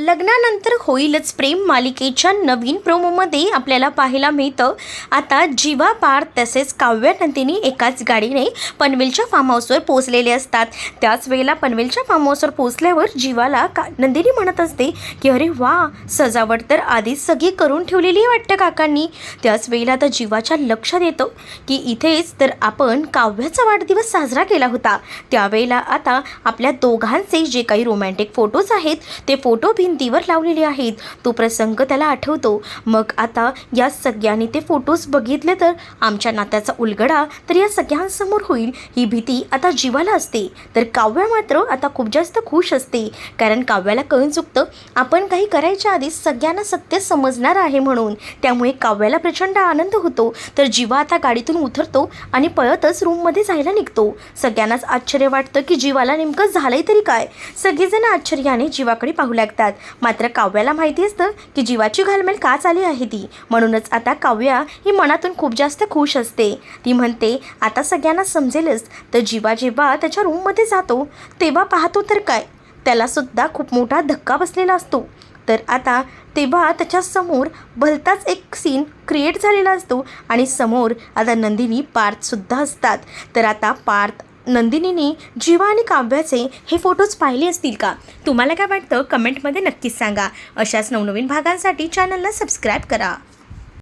लग्नानंतर होईलच प्रेम. मालिकेच्या नवीन प्रोमोमध्ये आपल्याला पाहायला मिळतं. आता जीवा पार तसेच काव्यानंदिनी एकाच गाडीने पनवेलच्या फार्म हाऊसवर पोचलेले असतात. त्याच वेळेला पनवेलच्या फार्म हाऊसवर पोचल्यावर जीवाला का नंदिनी म्हणत असते की अरे वा सजावट तर आधीच सगळी करून ठेवलेली आहे वाटतं काकांनी. त्याच वेळेला आता जीवाच्या लक्षात येतं की इथेच तर आपण काव्याचा वाढदिवस साजरा केला होता. त्यावेळेला आता आपल्या दोघांचे जे काही रोमॅन्टिक फोटोज आहेत ते फोटो भिंतीवर लावलेले आहेत. तो प्रसंग त्याला आठवतो. मग आता या सगळ्यांनी ते फोटोज बघितले तर आमच्या नात्याचा उलगडा तर या सगळ्यांसमोर होईल. ही भीती आता जीवाला असते. तर काव्या मात्र आता खूप जास्त खुश असते. कारण काव्याला कळून चुकतं आपण काही करायच्या आधी सगळ्यांना सत्य समजणार आहे म्हणून. त्यामुळे काव्याला प्रचंड आनंद होतो. तर जीवा आता गाडीतून उतरतो आणि पळतच रूममध्ये जायला निघतो. सगळ्यांनाच आश्चर्य वाटतं की जीवाला नेमकं झालंय तरी काय? सगळेजण आश्चर्याने जीवाकडे पाहू लागतात. मात्र काव्याला माहिती असतं की जीवाची घालमेल का चाली आहे ती. म्हणूनच आता काव्या ही मनातून खूप जास्त खुश असते. ती म्हणते आता सगळ्यांना समजेलच तर जीवा जेव्हा त्याच्या रूममध्ये जातो तेव्हा पाहतो तर काय? त्यालासुद्धा खूप मोठा धक्का बसलेला असतो. तर आता तेव्हा त्याच्यासमोर भलताच एक सीन क्रिएट झालेला असतो आणि समोर आता नंदिनी पार्थसुद्धा असतात. तर आता पार्थ नंदिनीने जीवा आणि काव्याचे हे फोटोज पाहिले असतील का? तुम्हाला काय वाटतं? कमेंटमध्ये नक्कीच सांगा. अशाच नवनवीन भागांसाठी चॅनलला सबस्क्राईब करा.